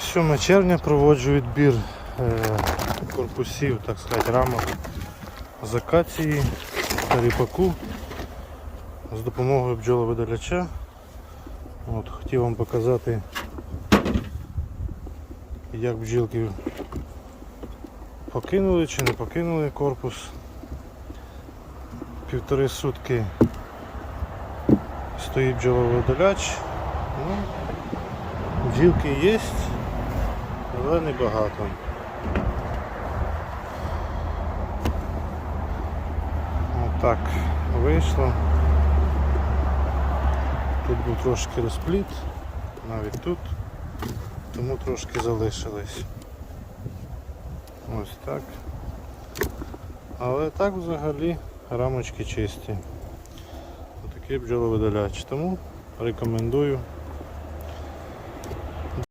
7 червня проводжу відбір е, корпусів, так сказати, рамок з акації та ріпаку з допомогою бджоловидаляча. От, хотів вам показати, як бджілки покинули чи не покинули корпус. Півтори сутки стоїть бджоловидаляч. Ну, бджілки є, але небагато. Отак вийшло. Тут був трошки розпліт, навіть тут, тому трошки залишилось. Ось так. Але так взагалі рамочки чисті. Отакий бджоловидаляч. Тому рекомендую